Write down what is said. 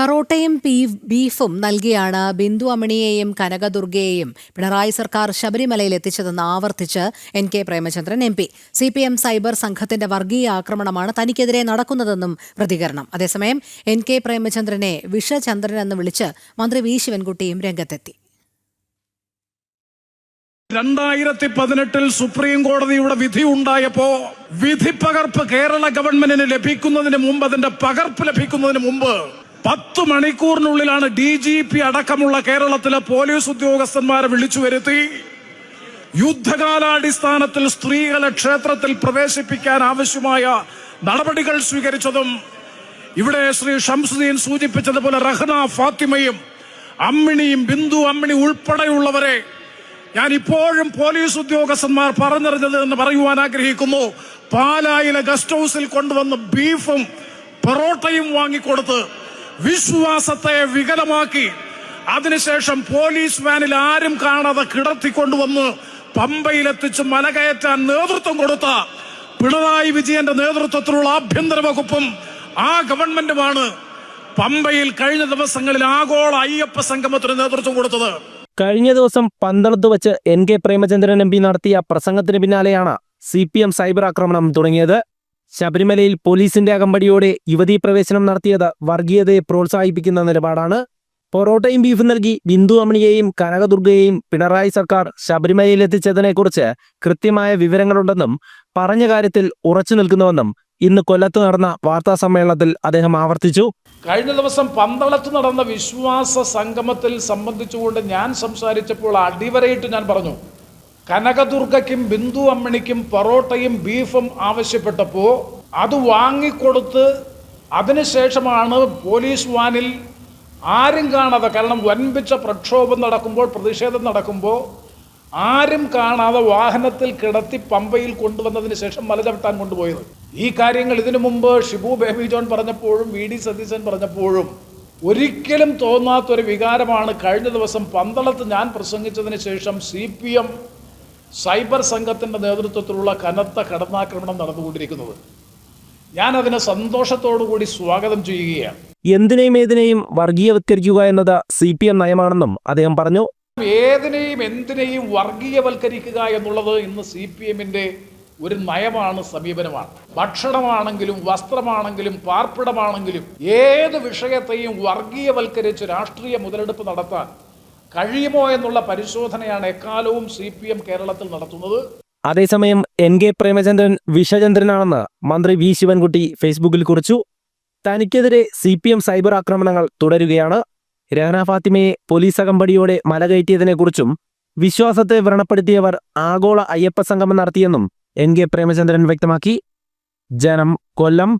പൊറോട്ടയും ബീഫ് നൽകിയാണ് ബിന്ദു അമണിയെയും കനകദുർഗയെയും പിണറായി സർക്കാർ ശബരിമലയിൽ എത്തിച്ചതെന്ന് ആവർത്തിച്ച് N K Premachandran M P. C P M cyber സംഘത്തിന്റെ വർഗീയ ആക്രമണമാണ് തനിക്കെതിരെ നടക്കുന്നതെന്നും പ്രതികരണം. അതേസമയം എൻ കെ പ്രേമചന്ദ്രനെ വിഷചന്ദ്രൻ എന്ന് വിളിച്ച് മന്ത്രി വി ശിവൻകുട്ടിയും രംഗത്തെത്തി. രണ്ടായിരത്തി പതിനെട്ടിൽ സുപ്രീം കോടതിയുടെ വിധി ഉണ്ടായപ്പോ വിധി പകർപ്പ് കേരള ഗവൺമെന്റിന് ലഭിക്കുന്നതിന് മുമ്പ് അതിന്റെ പകർപ്പ് ലഭിക്കുന്നതിന് മുമ്പ് പത്ത് മണിക്കൂറിനുള്ളിലാണ് ഡി ജി പി അടക്കമുള്ള കേരളത്തിലെ പോലീസ് ഉദ്യോഗസ്ഥന്മാരെ വിളിച്ചു വരുത്തി. യുദ്ധകാലാടിസ്ഥാനത്തിൽ സ്ത്രീകളെ ക്ഷേത്രത്തിൽ പ്രവേശിപ്പിക്കാൻ ആവശ്യമായ നടപടികൾ സ്വീകരിച്ചതും ഇവിടെ ശ്രീ ഷംസുദ്ദീൻ സൂചിപ്പിച്ചതുപോലെ റഹ്ന ഫാത്തിമയും അമ്മിണിയും ബിന്ദു അമ്മിണി ഉൾപ്പെടെയുള്ളവരെ ഞാൻ ഇപ്പോഴും പോലീസ് ഉദ്യോഗസ്ഥന്മാർ പറഞ്ഞറിഞ്ഞത് എന്ന് പറയുവാൻ ആഗ്രഹിക്കുന്നു. പാലായിലെ ഗസ്റ്റ് ഹൗസിൽ കൊണ്ടുവന്ന് ബീഫും പൊറോട്ടയും വാങ്ങിക്കൊടുത്ത് വിശ്വാസത്തെ വികലമാക്കി. അതിനുശേഷം പോലീസ് വാനിൽ ആരും കാണാതെ കിടത്തിക്കൊണ്ടുവന്ന് പമ്പയിലെത്തിച്ച് മലകയറ്റാൻ നേതൃത്വം കൊടുത്ത പിണറായി വിജയന്റെ നേതൃത്വത്തിലുള്ള ആഭ്യന്തര വകുപ്പും ആ ഗവൺമെന്റുമാണ് പമ്പയിൽ കഴിഞ്ഞ ദിവസങ്ങളിൽ ആഗോള അയ്യപ്പ സംഗമത്തിന് നേതൃത്വം കൊടുത്തത്. കഴിഞ്ഞ ദിവസം പന്തളത്ത് വച്ച് N K Premachandran M P നടത്തിയ പ്രസംഗത്തിന് പിന്നാലെയാണ് സി പി എം സൈബർ ആക്രമണം തുടങ്ങിയത്. ശബരിമലയിൽ പോലീസിന്റെ അകമ്പടിയോടെ യുവതീ പ്രവേശനം നടത്തിയത് വർഗീയതയെ പ്രോത്സാഹിപ്പിക്കുന്ന നിലപാടാണ്. പൊറോട്ടയും ബീഫും നൽകി ബിന്ദു അമണിയെയും കനകദുർഗയെയും പിണറായി സർക്കാർ ശബരിമലയിൽ എത്തിച്ചതിനെക്കുറിച്ച് കൃത്യമായ വിവരങ്ങളുണ്ടെന്നും പറഞ്ഞ കാര്യത്തിൽ ഉറച്ചു നിൽക്കുന്നുവെന്നും ഇന്ന് കൊല്ലത്ത് നടന്ന വാർത്താ സമ്മേളനത്തിൽ അദ്ദേഹം ആവർത്തിച്ചു. കഴിഞ്ഞ ദിവസം പന്തളത്ത് നടന്ന വിശ്വാസ സംഗമത്തിൽ സംബന്ധിച്ചുകൊണ്ട് ഞാൻ സംസാരിച്ചപ്പോൾ അടിവരയിട്ട് ഞാൻ പറഞ്ഞു കനകദുർഗയ്ക്കും ബിന്ദു അമ്മണിക്കും പൊറോട്ടയും ബീഫും ആവശ്യപ്പെട്ടപ്പോൾ അത് വാങ്ങിക്കൊടുത്ത് അതിനുശേഷമാണ് പോലീസ് വാനിൽ ആരും കാണാതെ കാരണം വൻപിച്ച പ്രക്ഷോഭം നടക്കുമ്പോൾ പ്രതിഷേധം നടക്കുമ്പോൾ ആരും കാണാതെ വാഹനത്തിൽ കിടത്തി പമ്പയിൽ കൊണ്ടുവന്നതിന് ശേഷം മല ചവിട്ടാൻ കൊണ്ടുപോയത്. ഈ കാര്യങ്ങൾ ഇതിനു മുമ്പ് ഷിബു ബേബി ജോൺ പറഞ്ഞപ്പോഴും വി ഡി സതീശൻ പറഞ്ഞപ്പോഴും ഒരിക്കലും തോന്നാത്തൊരു വികാരമാണ് കഴിഞ്ഞ ദിവസം പന്തളത്ത് ഞാൻ പ്രസംഗിച്ചതിന് ശേഷം സി പി എം സൈബർ സംഘത്തിന്റെ നേതൃത്വത്തിലുള്ള കനത്ത കടന്നാക്രമണം നടന്നുകൊണ്ടിരിക്കുന്നത്. ഞാൻ അതിനെ സന്തോഷത്തോടു കൂടി സ്വാഗതം ചെയ്യുകയാണ്. എന്തിനേയും ഏതിനേയും വർഗീയവത്കരിക്കുക എന്നത് സി പി എം നയമാണെന്നും അദ്ദേഹം പറഞ്ഞു. ഏതിനെയും എന്തിനേയും വർഗീയവൽക്കരിക്കുക എന്നുള്ളത് ഇന്ന് സി പി എമ്മിന്റെ ഒരു നയമാണ് സമീപനമാണ്. ഭക്ഷണമാണെങ്കിലും വസ്ത്രമാണെങ്കിലും പാർപ്പിടമാണെങ്കിലും ഏത് വിഷയത്തെയും വർഗീയവൽക്കരിച്ച് രാഷ്ട്രീയ മുതലെടുപ്പ് നടത്താൻ കഴിയുമോ എന്നുള്ള പരിശോധനയാണ് എക്കാലവും സി പി എം കേരളത്തിൽ നടത്തുന്നത്. അതേസമയം എൻ കെ പ്രേമചന്ദ്രൻ വിഷചന്ദ്രനാണെന്ന് മന്ത്രി വി ശിവൻകുട്ടി ഫേസ്ബുക്കിൽ കുറിച്ചു. തനിക്കെതിരെ സി പി എം സൈബർ ആക്രമണങ്ങൾ തുടരുകയാണ്. രഹന ഫാത്തിമയെ പോലീസ് അകമ്പടിയോടെ മലകയറ്റിയതിനെക്കുറിച്ചും വിശ്വാസത്തെ വ്രണപ്പെടുത്തിയവർ ആഗോള അയ്യപ്പ സംഗമം നടത്തിയെന്നും എൻ കെ പ്രേമചന്ദ്രൻ വ്യക്തമാക്കി. ജനം കൊല്ലം